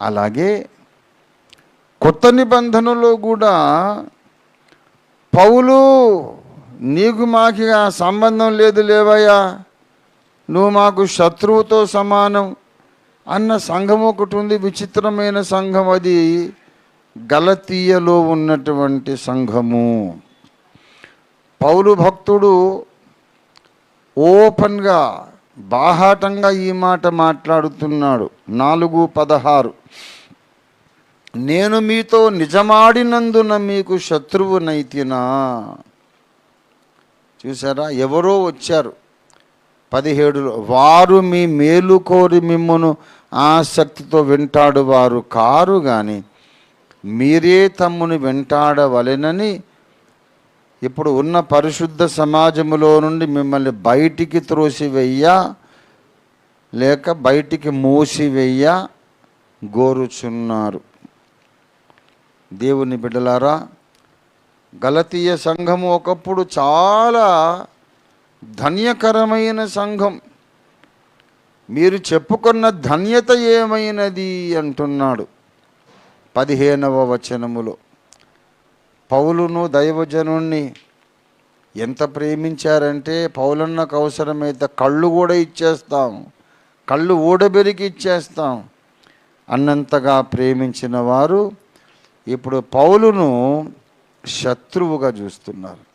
అలాగే కొత్త నిబంధనలో కూడా పౌలు నీకు మాకిగా సంబంధం లేదు లేవయ్యా నువ్వు మాకు శత్రువుతో సమానం అన్న సంఘం ఒకటి ఉంది విచిత్రమైన సంఘం అది. గలతీయలో ఉన్నటువంటి సంఘము. పౌలు భక్తుడు ఓపెన్గా బాహాటంగా ఈ మాట మాట్లాడుతున్నాడు. నాలుగు పదహారు. నేను మీతో నిజమాడినందున మీకు శత్రువునైతినా చూసారా ఎవరో వచ్చారు. పదిహేడులో వారు మీ మేలు కోరి మిమ్మను ఆసక్తితో వెంటాడు వారు కారు కానీ మీరే తమ్ముని వెంటాడవలెనని ఇప్పుడు ఉన్న పరిశుద్ధ సమాజములో నుండి మిమ్మల్ని బయటికి త్రోసివెయ్య లేక బయటికి మూసివేయ గోరుచున్నారు. దేవుని బిడ్డలారా గలతీయ సంఘము ఒకప్పుడు చాలా ధన్యకరమైన సంఘం. మీరు చెప్పుకున్న ధన్యత ఏమైనది అంటున్నాడు. పదిహేనవ వచనములో. పౌలును దైవజనుణ్ణి ఎంత ప్రేమించారంటే పౌలన్నకు అవసరమైతే కళ్ళు కూడా ఇచ్చేస్తాం కళ్ళు ఊడబెరికి ఇచ్చేస్తాం. అన్నంతగా ప్రేమించిన వారు ఇప్పుడు పౌలును శత్రువుగా చూస్తున్నారు.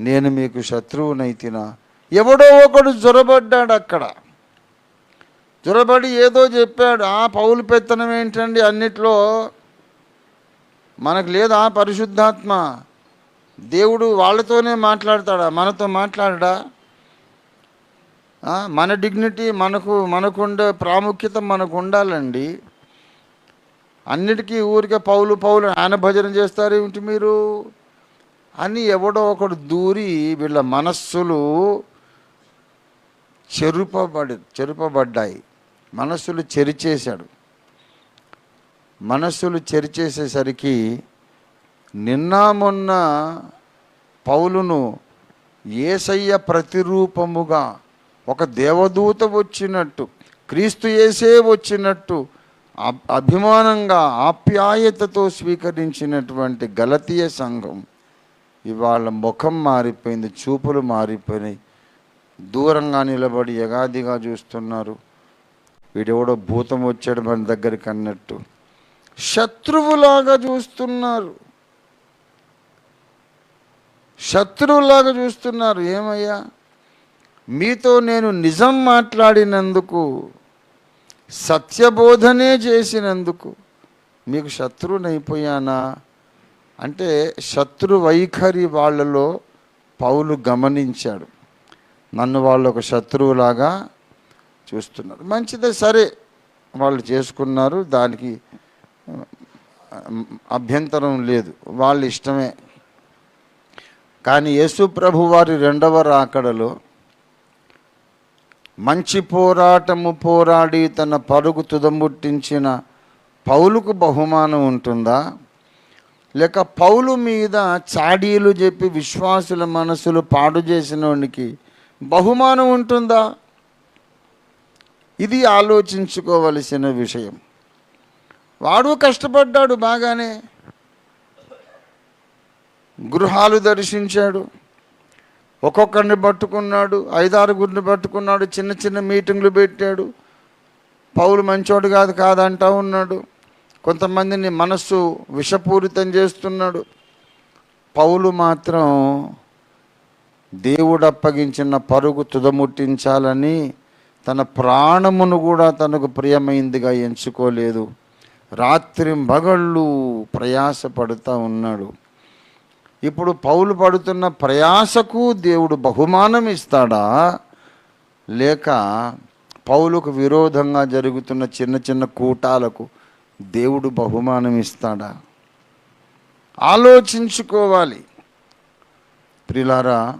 నేను మీకు శత్రువునైతినా ఎవడో ఒకడు జొరబడ్డాడు అక్కడ. జొరబడి ఏదో చెప్పాడు ఆ పౌలు పెత్తనం ఏంటండి? అన్నిట్లో మనకు లేదా పరిశుద్ధాత్మ? దేవుడు వాళ్ళతోనే మాట్లాడతాడా? మనతో మాట్లాడడా? మన డిగ్నిటీ మనకు మనకుండే ప్రాముఖ్యత మనకు ఉండాలండి. అన్నిటికీ ఊరికే పౌలు పౌలు ఆయన భజన చేస్తారు ఏమిటి మీరు? అని ఎవడో ఒకడు దూరి వీళ్ళ మనస్సులు చెరుపబడి చెరుపబడ్డాయి. మనస్సులు చెరిచేశాడు. మనస్సులు చెరిచేసేసరికి నిన్న మొన్న పౌలును ఏసయ్య ప్రతిరూపముగా ఒక దేవదూత వచ్చినట్టు క్రీస్తు యేసే వచ్చినట్టు అబ్- అభిమానంగా ఆప్యాయతతో స్వీకరించినటువంటి గలతీయ సంఘం ఇవాళ ముఖం మారిపోయింది చూపులు మారిపోయినాయి. దూరంగా నిలబడి యగాదిగా చూస్తున్నారు. వీడెవడో భూతం వచ్చాడు మన దగ్గరికి అన్నట్టు. శత్రువులాగా చూస్తున్నారు. శత్రువులాగా చూస్తున్నారు. ఏమయ్యా? మీతో నేను నిజం మాట్లాడినందుకు సత్యబోధనే చేసినందుకు మీకు శత్రువునైపోయానా? అంటే శత్రు వైఖరి వాళ్ళలో పౌలు గమనించాడు. నన్ను వాళ్ళు ఒక శత్రువులాగా చూస్తున్నారు. మంచిదే సరే. వాళ్ళు చేసుకున్నారు. దానికి అభ్యంతరం లేదు. వాళ్ళ ఇష్టమే. కానీ యేసు ప్రభు వారి రెండవ రాకడలో మంచి పోరాటము పోరాడి తన పరుగు తుదముట్టించిన పౌలుకు బహుమానం ఉంటుందా? లేక పౌలు మీద చాడీలు చెప్పి విశ్వాసుల మనసులు పాడు చేసిన వానికి బహుమానం ఉంటుందా? ఇది ఆలోచించుకోవలసిన విషయం. వాడు కష్టపడ్డాడు బాగానే. గృహాలు దర్శించాడు. ఒక్కొక్కరిని పట్టుకున్నాడు ఐదారుగురిని పట్టుకున్నాడు చిన్న చిన్న మీటింగ్లు పెట్టాడు. పౌలు మంచోడు కాదు కాదంటా ఉన్నాడు. కొంతమందిని మనస్సు విషపూరితం చేస్తున్నాడు. పౌలు మాత్రం దేవుడు అప్పగించిన పరుగు తుదముట్టించాలని తన ప్రాణమును కూడా తనకు ప్రియమైందిగా ఎంచుకోలేదు. రాత్రి మగళ్ళు ప్రయాసపడుతూ ఉన్నాడు. ఇప్పుడు పౌలు పడుతున్న ప్రయాసకు దేవుడు బహుమానం ఇస్తాడా? లేక పౌలుకు విరోధంగా జరుగుతున్న చిన్న చిన్న కూటాలకు దేవుడు బహుమానం ఇస్తాడా? ఆలోచించుకోవాలి. ప్రిలారా